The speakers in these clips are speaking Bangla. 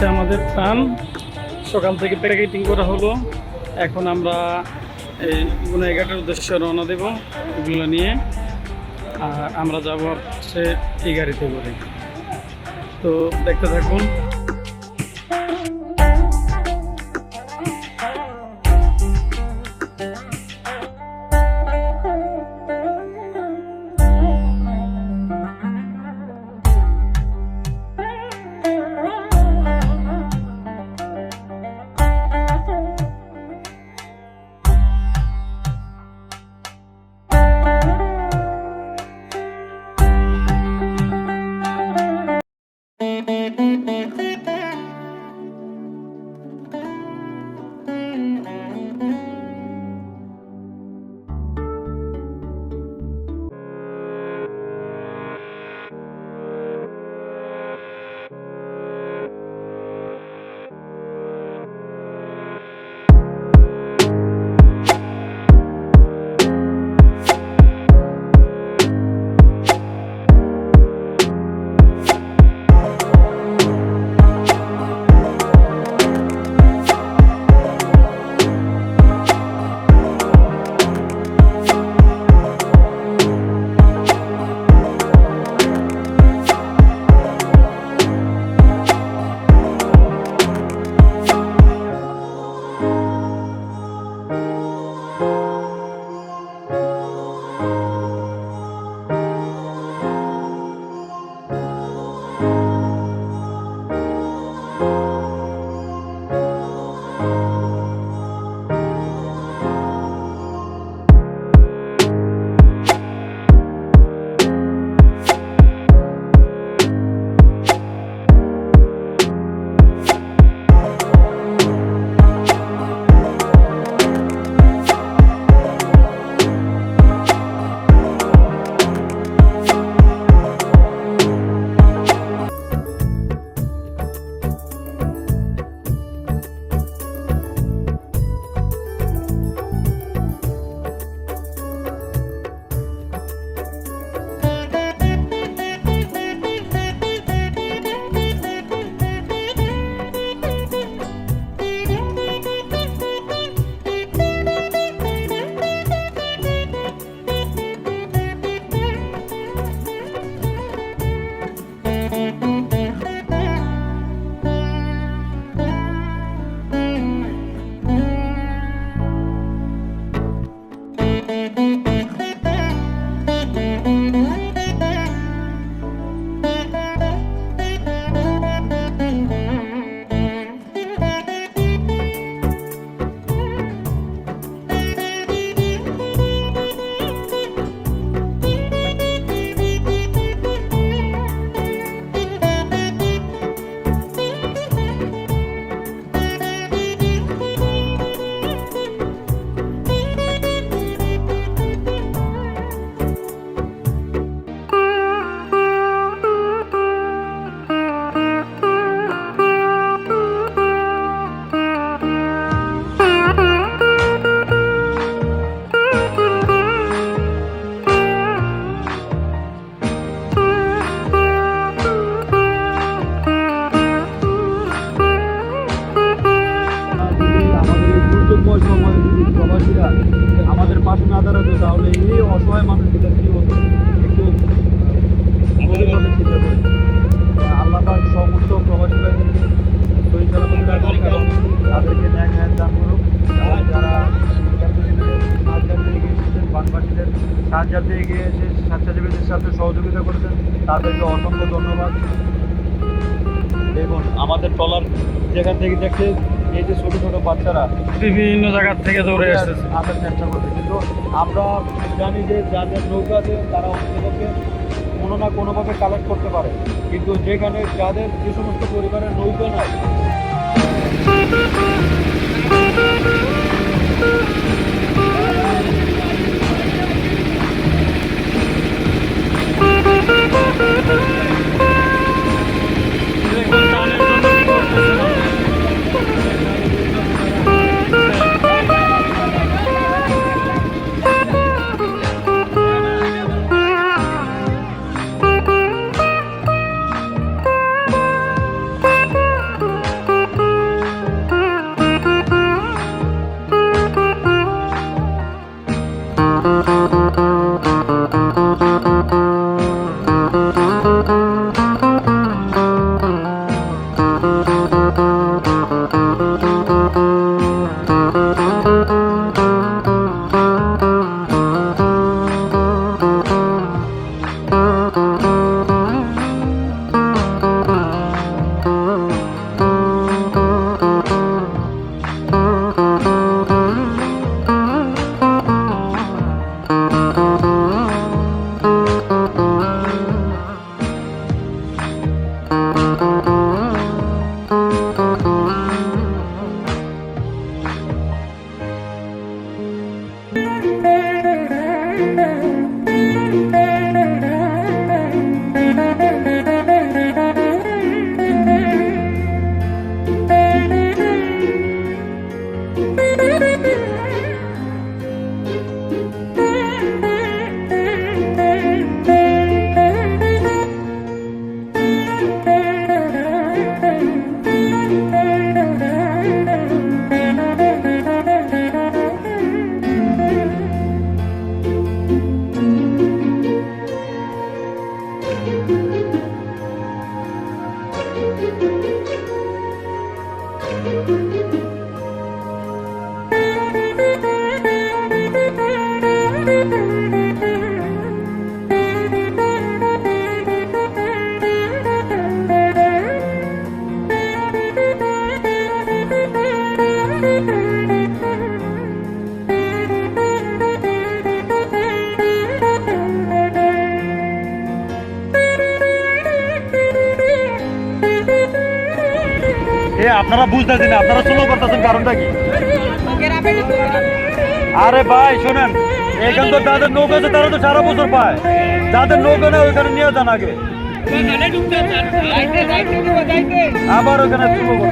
হচ্ছে আমাদের প্রাণ। সকাল থেকে প্যাকেটিং করা হলো। এখন আমরা এই গুনাইঘাটের উদ্দেশ্যে রওনা দেব এগুলো নিয়ে। আর আমরা যাব হচ্ছে এই গাড়িতে করে। তো দেখতে থাকুন। আমাদের পাশে না দাঁড়াতো তাহলে এই অসহায় মানুষদের কি হতো একটু আল্লাহ পাক সমস্ত প্রবাসী ভাইদেরকে তাদেরকে ন্যায় ন্যায় দান করুক। যারা বানবাসীদের সাহায্যার্থে এসে স্বেচ্ছাসেবীদের সাথে সহযোগিতা করেছেন, তাদেরকে অসংখ্য ধন্যবাদ। দেখুন, আমাদের ট্রলার যেখান থেকে দেখছে এই যে ছোটো ছোটো বাচ্চারা বিভিন্ন জায়গার থেকে দৌড়ে আসতেছে। আসার চেষ্টা করছে। কিন্তু আমরা জানি যে যাদের নৌকা আছে তারা অন্ততপক্ষে কোনো না কোনোভাবে কালেক্ট করতে পারে। কিন্তু যেখানে যাদের যে সমস্ত পরিবারের নৌকা নাই দেখুন আপনারা বুঝতেছেন আপনারা স্লো করতেছেন কারণটা কি? আরে ভাই, শোনেন, এখান তো যাদের নৌকা আছে তারা তো সারা বছর পায়। যাদের নৌকা নেই, ওইখানে নিয়ে যান আগে। আবার ওখানে তুলবো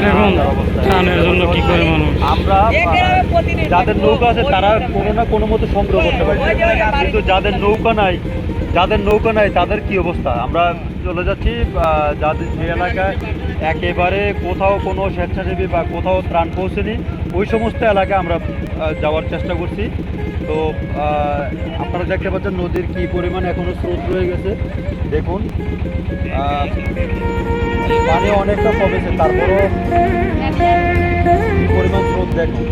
দেখুন ত্রাণের জন্য কি করে মানুষ? আমরা যাদের নৌকা আছে তারা কোনো না কোনো মতো সংগ্রহ করতে পারে কিন্তু যাদের নৌকা নাই যাদের নৌকা নাই, তাদের কি অবস্থা? আমরা চলে যাচ্ছি যাদের যে এলাকায় একেবারে কোথাও কোনো স্বেচ্ছাসেবী বা কোথাও ত্রাণ পৌঁছেনি, ওই সমস্ত এলাকায় আমরা যাওয়ার চেষ্টা করছি। তো আপনারা দেখতে পাচ্ছেন নদীর কি পরিমাণ এখনও স্রোত রয়ে গেছে। দেখুন পানি অনেকটা কমেছে, তারপরও পরিমাণ স্রোত দেখুন।